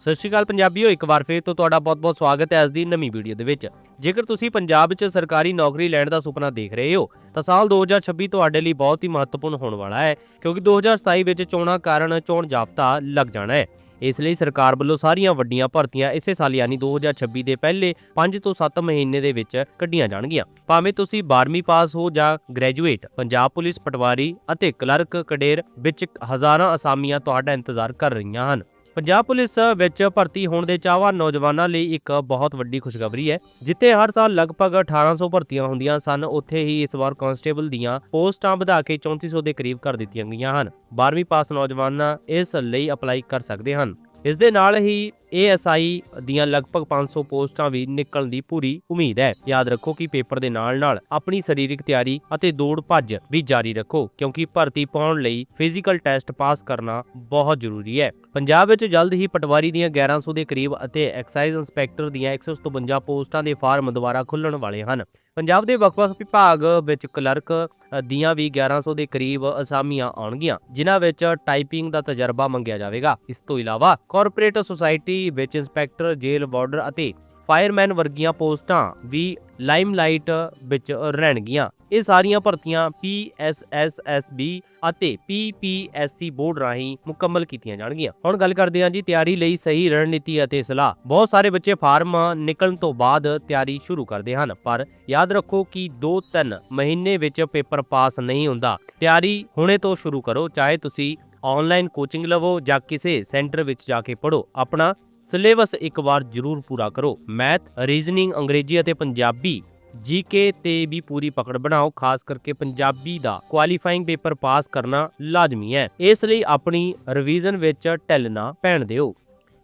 ਸਤਿ ਸ਼੍ਰੀ ਅਕਾਲ ਪੰਜਾਬੀਓ, ਇੱਕ ਵਾਰ ਫੇਰ ਤੋਂ ਤੁਹਾਡਾ ਬਹੁਤ-ਬਹੁਤ ਸਵਾਗਤ ਹੈ ਅੱਜ ਦੀ ਨਵੀਂ ਵੀਡੀਓ ਦੇ ਵਿੱਚ। ਜੇਕਰ ਤੁਸੀਂ ਪੰਜਾਬ ਵਿੱਚ ਸਰਕਾਰੀ ਨੌਕਰੀ ਲੈਣ ਦਾ ਸੁਪਨਾ ਦੇਖ ਰਹੇ ਹੋ, ਤਾਂ ਸਾਲ 2026 ਤੁਹਾਡੇ ਲਈ ਬਹੁਤ ਹੀ ਮਹੱਤਵਪੂਰਨ ਹੋਣ ਵਾਲਾ ਹੈ, ਕਿਉਂਕਿ 2027 ਵਿੱਚ ਚੋਣਾਂ ਕਾਰਨ ਚੋਣ ਜਾਬਤਾ ਲੱਗ ਜਾਣਾ ਹੈ। ਇਸ ਲਈ ਸਰਕਾਰ ਵੱਲੋਂ ਸਾਰੀਆਂ ਵੱਡੀਆਂ ਭਰਤੀਆਂ ਇਸੇ ਸਾਲ ਯਾਨੀ 2026 ਦੇ ਪਹਿਲੇ 5 ਤੋਂ 7 ਮਹੀਨੇ ਦੇ ਵਿੱਚ ਕੱਢੀਆਂ ਜਾਣਗੀਆਂ। ਭਾਵੇਂ ਤੁਸੀਂ 12ਵੀਂ ਪਾਸ ਹੋ ਜਾਂ ਗ੍ਰੈਜੂਏਟ, ਪੰਜਾਬ ਪੁਲਿਸ ਪਟਵਾਰੀ ਅਤੇ ਕਲਰਕ ਕਡੇਰ ਵਿੱਚ ਹਜ਼ਾਰਾਂ ਅਸਾਮੀਆਂ ਤੁਹਾਡਾ ਇੰਤਜ਼ਾਰ ਕਰ ਰਹੀਆਂ ਹਨ। ਪੰਜਾਬ ਪੁਲਿਸ ਵਿੱਚ ਭਰਤੀ ਹੋਣ ਦੇ ਚਾਹਵਾਨ ਨੌਜਵਾਨਾਂ ਲਈ ਇੱਕ ਬਹੁਤ ਵੱਡੀ ਖੁਸ਼ਖਬਰੀ ਹੈ, ਜਿੱਥੇ ਹਰ ਸਾਲ ਲਗਭਗ 1800 ਭਰਤੀਆਂ ਹੁੰਦੀਆਂ ਸਨ, ਉੱਥੇ ਹੀ ਇਸ ਵਾਰ ਕਾਂਸਟੇਬਲ ਦੀਆਂ ਪੋਸਟਾਂ ਵਧਾ ਕੇ 3400 ਦੇ ਕਰੀਬ ਕਰ ਦਿੱਤੀਆਂ ਗਈਆਂ ਹਨ। 12ਵੀਂ ਪਾਸ ਨੌਜਵਾਨ ਇਸ ਲਈ ਅਪਲਾਈ ਕਰ ਸਕਦੇ ਹਨ। ਇਸ ਦੇ ਨਾਲ ਹੀ ASI ਦੀਆਂ ਲਗਭਗ 500 ਪੋਸਟਾਂ ਵੀ ਨਿਕਲਣ ਦੀ ਪੂਰੀ ਉਮੀਦ ਹੈ। ਯਾਦ ਰੱਖੋ ਕਿ ਪੇਪਰ ਦੇ ਨਾਲ-ਨਾਲ ਆਪਣੀ ਸਰੀਰਕ ਤਿਆਰੀ ਅਤੇ ਦੌੜ ਭੱਜ ਵੀ ਜਾਰੀ ਰੱਖੋ, ਕਿਉਂਕਿ ਭਰਤੀ ਪਾਉਣ ਲਈ ਫਿਜ਼ੀਕਲ ਟੈਸਟ ਪਾਸ ਕਰਨਾ ਬਹੁਤ ਜ਼ਰੂਰੀ ਹੈ। ਪੰਜਾਬ ਵਿੱਚ ਜਲਦ ਹੀ ਪਟਵਾਰੀ ਦੀਆਂ 1100 ਦੇ ਕਰੀਬ ਅਤੇ ਐਕਸਾਈਜ਼ ਇੰਸਪੈਕਟਰ ਦੀਆਂ 157 ਪੋਸਟਾਂ ਦੇ ਫਾਰਮ ਦੁਬਾਰਾ ਖੁੱਲਣ ਵਾਲੇ ਹਨ। ਪੰਜਾਬ ਦੇ ਵੱਖ-ਵੱਖ ਵਿਭਾਗ ਵਿੱਚ ਕਲਰਕ ਦੀਆਂ ਵੀ 1100 ਦੇ ਕਰੀਬ ਅਸਾਮੀਆਂ ਆਉਣਗੀਆਂ, ਜਿਨ੍ਹਾਂ ਵਿੱਚ ਟਾਈਪਿੰਗ ਦਾ ਤਜਰਬਾ ਮੰਗਿਆ ਜਾਵੇਗਾ। ਇਸ ਤੋਂ ਇਲਾਵਾ ਕਾਰਪੋਰੇਟ ਸੁਸਾਇਟੀ ਵਿੱਚ ਇੰਸਪੈਕਟਰ ਜੇਲ੍ਹ ਵਾਰਡਰ ਅਤੇ ਫਾਇਰਮੈਨ ਵਰਗੀਆਂ ਪੋਸਟਾਂ ਵੀ ਲਾਈਮਲਾਈਟ ਵਿੱਚ ਰਹਿਣਗੀਆਂ। ਇਹ ਸਾਰੀਆਂ ਭਰਤੀਆਂ PSSSB ਅਤੇ PPSC ਬੋਰਡ ਰਾਹੀਂ ਮੁਕੰਮਲ ਕੀਤੀਆਂ ਜਾਣਗੀਆਂ। ਹੁਣ ਗੱਲ ਕਰਦੇ ਹਾਂ ਜੀ ਤਿਆਰੀ ਲਈ ਸਹੀ ਰਣਨੀਤੀ ਅਤੇ ਸਲਾਹ। ਬਹੁਤ ਸਾਰੇ ਬੱਚੇ ਫਾਰਮ ਨਿਕਲਣ ਤੋਂ ਬਾਅਦ ਤਿਆਰੀ ਸ਼ੁਰੂ ਕਰਦੇ ਹਨ, ਪਰ ਯਾਦ ਰੱਖੋ ਕਿ 2-3 ਮਹੀਨੇ ਵਿੱਚ ਪੇਪਰ ਪਾਸ ਨਹੀਂ ਹੁੰਦਾ। ਤਿਆਰੀ ਹੁਣੇ ਤੋਂ ਸ਼ੁਰੂ ਕਰੋ, ਚਾਹੇ ਤੁਸੀਂ ਆਨਲਾਈਨ ਕੋਚਿੰਗ ਲਵੋ ਜਾਂ ਕਿਸੇ ਸੈਂਟਰ ਵਿੱਚ ਜਾ ਕੇ ਪੜੋ ਆਪਣਾ ਸਿਲੇਬਸ ਇੱਕ ਵਾਰ ਜ਼ਰੂਰ ਪੂਰਾ ਕਰੋ ਮੈਥ ਰੀਜ਼ਨਿੰਗ ਅੰਗਰੇਜ਼ੀ ਅਤੇ ਪੰਜਾਬੀ ਜੀਕੇ ਤੇ ਵੀ ਪੂਰੀ ਪਕੜ ਬਣਾਓ ਖਾਸ ਕਰਕੇ ਪੰਜਾਬੀ ਦਾ ਕੁਆਲੀਫਾਈਂਗ ਪੇਪਰ ਪਾਸ ਕਰਨਾ ਲਾਜ਼ਮੀ ਹੈ ਇਸ ਲਈ ਆਪਣੀ ਰਿਵੀਜ਼ਨ ਵਿੱਚ ਢਿੱਲ ਨਾ ਪੈਣ ਦਿਓ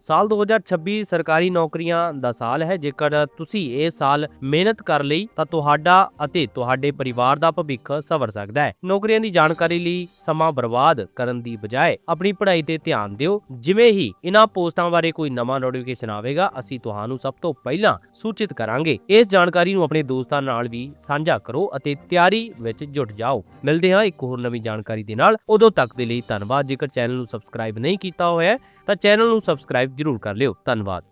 ਸਾਲ 2026 ਸਰਕਾਰੀ ਨੌਕਰੀਆਂ ਦਾ ਸਾਲ ਹੈ। ਜੇਕਰ ਤੁਸੀਂ ਇਹ ਸਾਲ ਮਿਹਨਤ ਕਰ ਲਈ, ਤਾਂ ਤੁਹਾਡਾ ਅਤੇ ਤੁਹਾਡੇ ਪਰਿਵਾਰ ਦਾ ਭਵਿੱਖ ਸਵਰ ਸਕਦਾ ਹੈ। ਨੌਕਰੀਆਂ ਦੀ ਜਾਣਕਾਰੀ ਲਈ ਸਮਾਂ ਬਰਬਾਦ ਕਰਨ ਦੀ ਬਜਾਏ ਆਪਣੀ ਪੜ੍ਹਾਈ ਤੇ ਧਿਆਨ ਦਿਓ। ਜਿਵੇਂ ਹੀ ਇਹਨਾਂ ਪੋਸਟਾਂ ਬਾਰੇ ਕੋਈ ਨਵਾਂ ਨੋਟੀਫਿਕੇਸ਼ਨ ਆਵੇਗਾ, ਅਸੀਂ ਤੁਹਾਨੂੰ ਸਭ ਤੋਂ ਪਹਿਲਾਂ ਸੂਚਿਤ ਕਰਾਂਗੇ। ਇਸ ਜਾਣਕਾਰੀ ਨੂੰ ਆਪਣੇ ਦੋਸਤਾਂ ਨਾਲ ਵੀ ਸਾਂਝਾ ਕਰੋ ਅਤੇ ਤਿਆਰੀ ਵਿੱਚ ਜੁਟ ਜਾਓ। ਮਿਲਦੇ ਹਾਂ ਇੱਕ ਹੋਰ ਨਵੀਂ ਜਾਣਕਾਰੀ ਦੇ ਨਾਲ। ਉਦੋਂ ਤੱਕ ਦੇ ਲਈ ਧੰਨਵਾਦ। ਜੇਕਰ ਚੈਨਲ ਨੂੰ ਸਬਸਕ੍ਰਾਈਬ ਨਹੀਂ ਕੀਤਾ ਹੋਇਆ ਤਾਂ ਚੈਨਲ ਨੂੰ ਸਬਸਕ੍ਰਾਈਬ ਸਬਸਕ੍ਰਾਈਬ ਜ਼ਰੂਰ ਕਰ ਲਿਓ। ਧੰਨਵਾਦ।